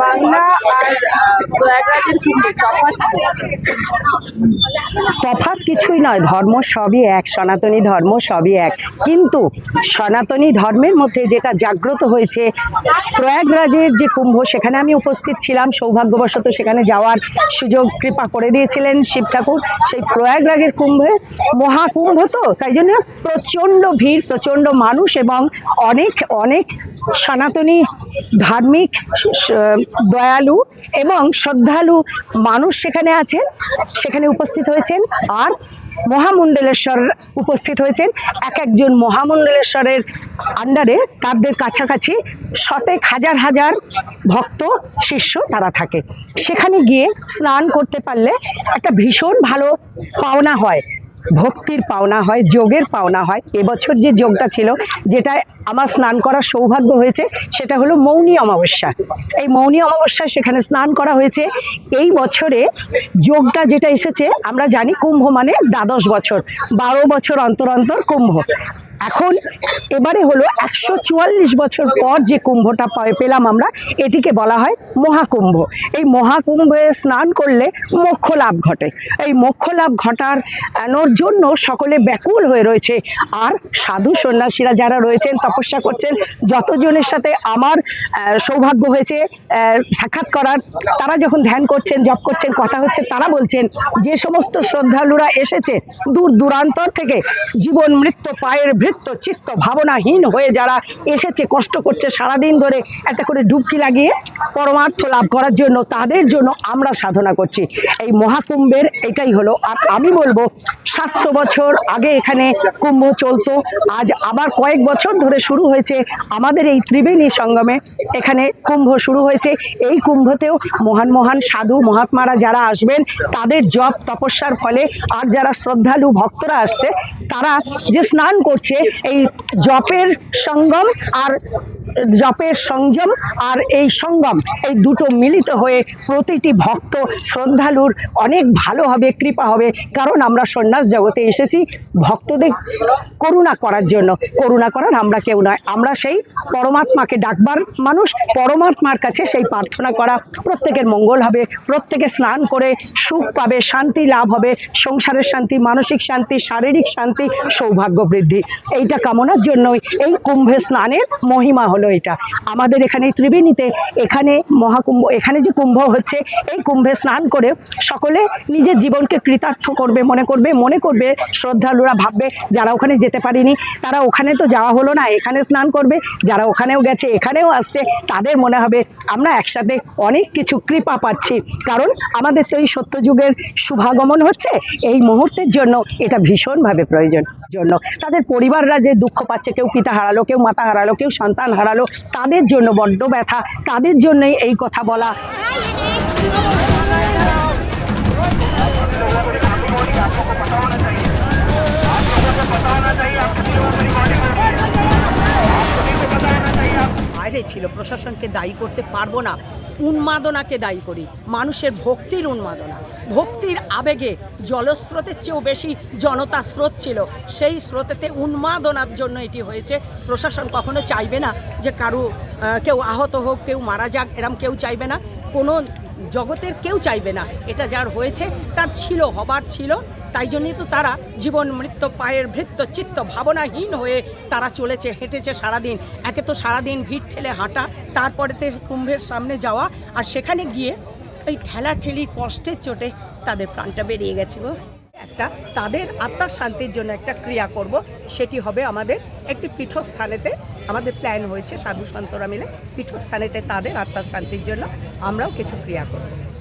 গঙ্গা আর প্রয়াগরাজের কুম্ভে তফাৎ কিছুই নয়, ধর্ম সবই এক, সনাতনী ধর্ম সবই এক। কিন্তু সনাতনী ধর্মের মধ্যে যেটা জাগ্রত হয়েছে, প্রয়াগরাজের যে কুম্ভ, সেখানে আমি উপস্থিত ছিলাম। সৌভাগ্যবশত সেখানে যাওয়ার সুযোগ কৃপা করে দিয়েছিলেন শিব ঠাকুর। সেই প্রয়াগরাজের কুম্ভে মহাকুম্ভ তো, তাই জন্য প্রচণ্ড ভিড়, প্রচণ্ড মানুষ এবং অনেক অনেক সনাতনী ধার্মিক দয়ালু এবং শ্রদ্ধালু মানুষ সেখানে আছেন। সেখানে উপস্থিত হয়েছেন আর মহামণ্ডলেশ্বর উপস্থিত হয়েছেন। এক একজন মহামণ্ডলেশ্বরের আন্ডারে তাদের কাছাকাছি শতেক হাজার হাজার ভক্ত, শিষ্য তারা থাকে। সেখানে গিয়ে স্নান করতে পারলে একটা ভীষণ ভালো পাওনা হয়। ভক্তির পাওনা হয়, যোগের পাওনা হয়। এবছর যে যোগটা ছিল যেটা আমার স্নান করার সৌভাগ্য হয়েছে, সেটা হলো মৌনী অমাবস্যা। এই মৌনী অমাবস্যায় সেখানে স্নান করা হয়েছে। এই বছরে যোগটা যেটা এসেছে, আমরা জানি কুম্ভ মানে দ্বাদশ বছর, বারো বছর অন্তর অন্তর কুম্ভ। এখন এবারে হলো একশো চুয়াল্লিশ বছর পর যে কুম্ভটা পেলাম আমরা, এটিকে বলা হয় মহাকুম্ভ। এই মহাকুম্ভে স্নান করলে মোক্ষ লাভ ঘটে। এই মোক্ষ লাভ ঘটার জন্য সকলে ব্যাকুল হয়ে রয়েছে। আর সাধু সন্ন্যাসীরা যারা রয়েছেন, তপস্যা করছেন, যতজনের সাথে আমার সৌভাগ্য হয়েছে সাক্ষাৎ করার, তারা যখন ধ্যান করছেন, জপ করছেন, কথা হচ্ছে, তারা বলছেন, যে সমস্ত শ্রদ্ধালুরা এসেছে, দূর দূরান্তর থেকে জীবন মৃত্যু পায়ের ভৃত্য চিত্ত ভাবনাহীন হয়ে যারা এসেছে, কষ্ট করছে, সারাদিন ধরে একটা করে ডুবকি লাগিয়ে পরমার্থ লাভ করার জন্য, তাদের জন্য আমরা সাধনা করছি। এই মহাকুম্ভের এটাই হলো। আর আমি বলব, সাতশো বছর আগে এখানে কুম্ভ চলতো, আজ আবার কয়েক বছর ধরে শুরু হয়েছে আমাদের এই ত্রিবেণী সঙ্গমে। এখানে কুম্ভ শুরু হয়েছে। এই কুম্ভতেও মহান মহান সাধু, মহাত্মারা যারা আসবেন, তাদের জপ, তপস্যার ফলে আর যারা শ্রদ্ধালু, ভক্তরা আসছে, তারা যে স্নান করছে এই জপের সঙ্গম আর জপের সংযম আর এই সঙ্গম, এই দুটো মিলিত হয়ে প্রতিটি ভক্ত শ্রদ্ধালুর অনেক ভালো হবে, কৃপা হবে। কারণ আমরা সন্ন্যাস জগতে এসেছি, ভক্তদের করুণা করার জন্য। করুণা করার আমরা কেউ নয়, আমরা সেই পরমাত্মাকে ডাকবার মানুষ, পরমাত্মার কাছে সেই প্রার্থনা করা। প্রত্যেকের মঙ্গল হবে, প্রত্যেকে স্নান করে সুখ পাবে, শান্তি লাভ হবে, সংসারের শান্তি, মানসিক শান্তি, শারীরিক শান্তি, সৌভাগ্য বৃদ্ধি। এইটা কামনার জন্যই এই কুম্ভে স্নানের মহিমা হলো এটা। আমাদের এখানে ত্রিবেণীতে এখানে মহাকুম্ভ, এখানে যে কুম্ভ হচ্ছে, এই কুম্ভে স্নান করে সকলে নিজের জীবনকে কৃতার্থ করবে, মনে করবে মনে করবে, শ্রদ্ধালুরা ভাববে, যারা ওখানে যেতে পারিনি, তারা ওখানে তো যাওয়া হলো না, এখানে স্নান করবে, যারা ওখানেও গেছে, এখানেও আসছে, তাদের মনে হবে আমরা একসাথে অনেক কিছু কৃপা পাচ্ছি। কারণ আমাদের তো এই সত্যযুগের শুভাগমন হচ্ছে, এই মুহূর্তের জন্য এটা ভীষণভাবে প্রয়োজন জন্য। তাদের পরিবাররা যে দুঃখ পাচ্ছে, কেউ পিতা হারালো, কেউ মাতা হারালো, কেউ সন্তান হারালো তাদের জন্য বড্ড ব্যথা তাদের জন্যই এই কথা বলা ছিল, প্রশাসনকে দায়ী করতে পারব না, উন্মাদনাকে দায়ী করি। মানুষের ভক্তির উন্মাদনা, ভক্তির আবেগে জলস্রোতের চেয়েও বেশি জনতা স্রোত ছিল। সেই স্রোতেতে উন্মাদনার জন্য এটি হয়েছে। প্রশাসন কখনো চাইবে না যে কারু কেউ আহত হোক, কেউ মারা যাক, এরম কেউ চাইবে না। কোনো জগতের কেউ চাইবে না। এটা যার হয়েছে, তার ছিল, হবার ছিল। তাই জন্যই তো তারা জীবন মৃত্যু পায়ের ভৃত্য চিত্ত ভাবনাহীন হয়ে তারা চলেছে, হেঁটেছে সারাদিন। একে তো সারাদিন ভিড় ঠেলে হাঁটা, তারপরেতে কুম্ভের সামনে যাওয়া আর সেখানে গিয়ে এই ঠেলা ঠেলি কষ্টের চোটে তাদের প্রাণটা বেরিয়ে গেছে গো। একটা তাদের আত্মার শান্তির জন্য একটা ক্রিয়া করব, সেটি হবে আমাদের একটি পীঠস্থানেতে আমাদের প্ল্যান হয়েছে সাধু সন্তরা মিলে পীঠস্থানেতে তাদের আত্মার শান্তির জন্য আমরাও কিছু ক্রিয়া করব।